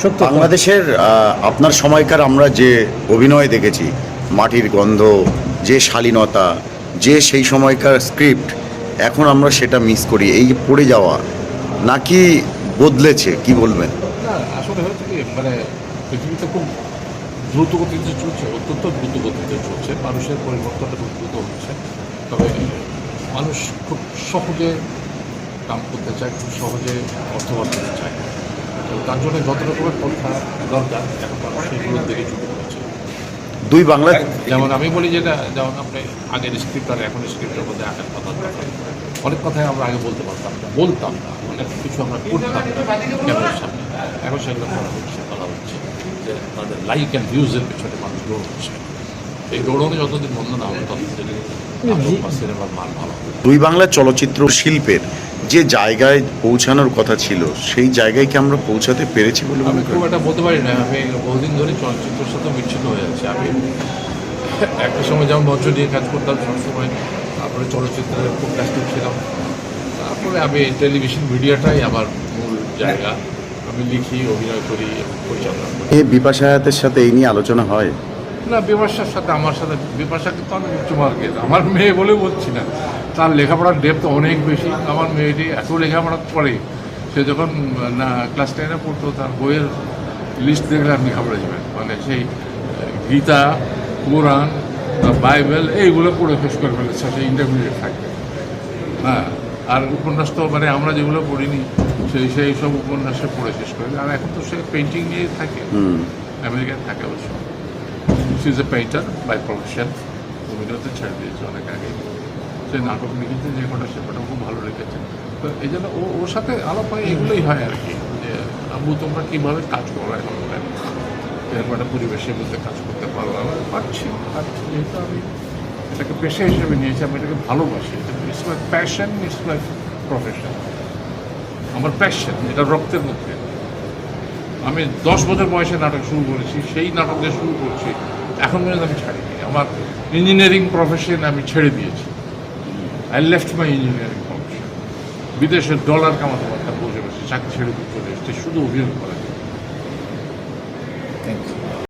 সত্য। বাংলাদেশের আপনার সময়কার আমরা যে অভিনয় দেখেছি মাটির গন্ধ যে শালীনতা যে সেই সময়কার স্ক্রিপ্ট এখন আমরা সেটা মিস করি এই যে পড়ে যাওয়া নাকি বদলেছে কি বলবেন? আসলে হচ্ছে কি মানে পৃথিবীতে খুব দ্রুত গতিতে চলছে অত্যন্ত দ্রুত গতিতে চলছে মানুষের পরিবর্তনটা খুব দ্রুত হচ্ছে তবে মানুষ খুব সহজে কাম করতে চায় খুব সহজে অর্থ করতে চায়। তার জন্য যত রকমের পন্থা দরকার এখন মানুষ সেগুলোর দিকে ঝুঁকে পড়ছে। দুই বাংলা যেমন আমি বলি যেটা যেমন আপনি আগের স্ক্রিপ্ট আর এখন স্ক্রিপ্টের মধ্যে আগের কথা। অনেক কথাই আমরা আগে বলতে পারতাম না বলতাম না। অনেক কিছু আমরা করতাম না। ক্যামেরার সামনে এখন সেগুলো করা হচ্ছে বলা হচ্ছে যে তাদের লাইক অ্যান্ড ভিউজের পেছনে মানুষ দৌড়চ্ছে এই দৌড়নে যতদিন বন্ধ না হবে ততদিন নাটক সিনেমার মান ভালো দুই বাংলা চলচ্চিত্র শিল্পের যে জায়গায় পৌঁছানোর কথা ছিল সেই জায়গায় কি আমরা পৌঁছাতে পেরেছি বলে আমি খুব একটা বলতে পারি না। আমি বহুদিন ধরে চলচ্চিত্রের সাথে বিচ্ছিন্ন হয়ে আছি। আমি একটা সময় যেমন মঞ্চ নিয়ে কাজ করতাম সবসময় তারপরে চলচ্চিত্রে খুব ব্যস্ত ছিলাম। তারপরে আমি টেলিভিশন মিডিয়াটাই আমার মূল জায়গা। আমি লিখি অভিনয় করি পরিচালনা করি। এ বিপাশা সাথে এই নিয়ে আলোচনা হয়? না বিপাশার সাথে আমার সাথে বিপাশা কিন্তু অনেক উচ্চ মার্কেট আমার মেয়ে বলে বলছি না। তার লেখাপড়ার ডেপথ অনেক বেশি। আমার মেয়েটি এত লেখাপড়া করে সে যখন না ক্লাস টেনে পড়তো তার বইয়ের লিস্ট দেখলে আপনি খাবড়ে যাবেন। মানে সেই গীতা কোরআন বাইবেল এইগুলো পড়ে শেষ করে ফেলেছে সে ইন্টারমিডিয়েট থাকবে হ্যাঁ আর উপন্যাস তো মানে আমরা যেগুলো পড়িনি সেই সেই সব উপন্যাসে পড়ে শেষ করে আর এখন তো সে পেন্টিং নিয়ে থাকে। আমেরিকায় থাকে অবশ্য। She is a painter by profession অভিনয়তে ছেড়ে দিয়েছে অনেক আগে সে নাটক লিখেছে, যে কটা সে খুব ভালো লিখেছে। তো এই জন্য ও, ওর সাথে আলাপ হয়, এগুলোই হয় আর কি, যে আবু তোমরা কীভাবে কাজ করো এখন? এরকম একটা পরিবেশের মধ্যে কাজ করতে পারো আমি পারছি পারছি। যেহেতু আমি এটাকে পেশা হিসেবে নিয়েছি, আমি এটাকে ভালোবাসি। It's my passion it's my profession আমার প্যাশন এটা রক্তের মধ্যে। আমি দশ বছর বয়সে নাটক শুরু করেছি, সেই নাটক দিয়ে শুরু করছি। এখন পর্যন্ত আমি ছাড়িনি। আমার ইঞ্জিনিয়ারিং প্রফেশন আমি ছেড়ে দিয়েছি। I left my engineering profession বিদেশের ডলার কামাতে পারতাম বসে বসে, চাকরি ছেড়ে দিয়ে চলে এসছে, শুধু অভিনয় করা। যায় থ্যাংক ইউ